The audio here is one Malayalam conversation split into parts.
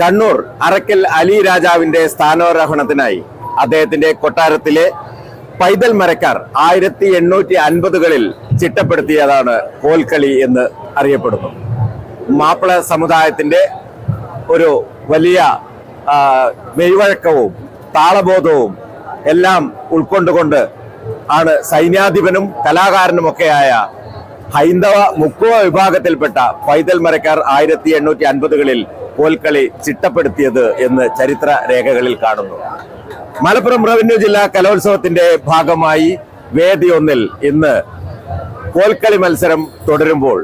കണ്ണൂർ അറക്കൽ അലി രാജാവിന്റെ സ്ഥാനാരോഹണത്തിനായി അദ്ദേഹത്തിന്റെ കൊട്ടാരത്തിലെ പൈതൽ മരക്കാർ ആയിരത്തി എണ്ണൂറ്റി അൻപതുകളിൽ ചിട്ടപ്പെടുത്തിയതാണ് കോൽക്കളി എന്ന് അറിയപ്പെടുന്നു. മാപ്പിള സമുദായത്തിന്റെ ഒരു വലിയ മെയ്വഴക്കവും താളബോധവും എല്ലാം ഉൾക്കൊണ്ടുകൊണ്ട് ആണ് സൈന്യാധിപനും കലാകാരനുമൊക്കെയായ ഹൈന്ദവ മുക്കുവ വിഭാഗത്തിൽപ്പെട്ട പൈതൽ മരക്കാർ ആയിരത്തി എണ്ണൂറ്റി അൻപതുകളിൽ കോൽക്കളി ചിട്ടപ്പെടുത്തിയത് എന്ന് ചരിത്ര രേഖകളിൽ കാണുന്നു. മലപ്പുറം റവന്യൂ ജില്ലാ കലോത്സവത്തിന്റെ ഭാഗമായി വേദി ഒന്നിൽ ഇന്ന് കോൽക്കളി മത്സരം തുടരുമ്പോൾ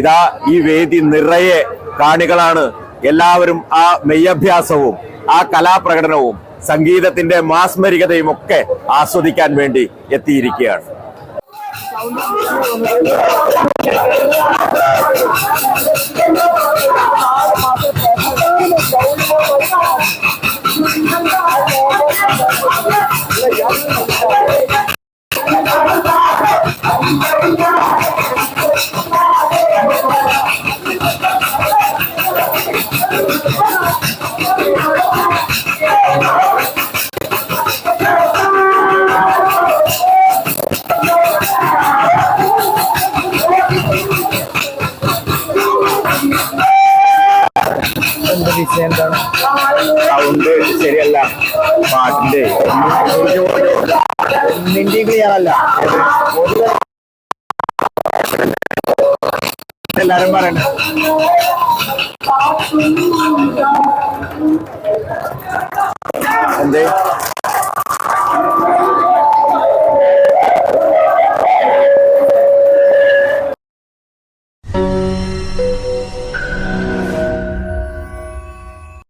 ഇതാ ഈ വേദി നിറയെ കാണികളാണ്. എല്ലാവരും ആ മെയ്യഭ്യാസവും ആ കലാപ്രകടനവും സംഗീതത്തിന്റെ മാസ്മരികതയും ഒക്കെ ആസ്വദിക്കാൻ വേണ്ടി എത്തിയിരിക്കുകയാണ്. cháu എന്താണ് സൗണ്ട് ശരിയല്ല. പാട്ടിന്റെ ഒന്നിന്റെ ക്ലിയർ അല്ല. എല്ലാരും പറയണേ.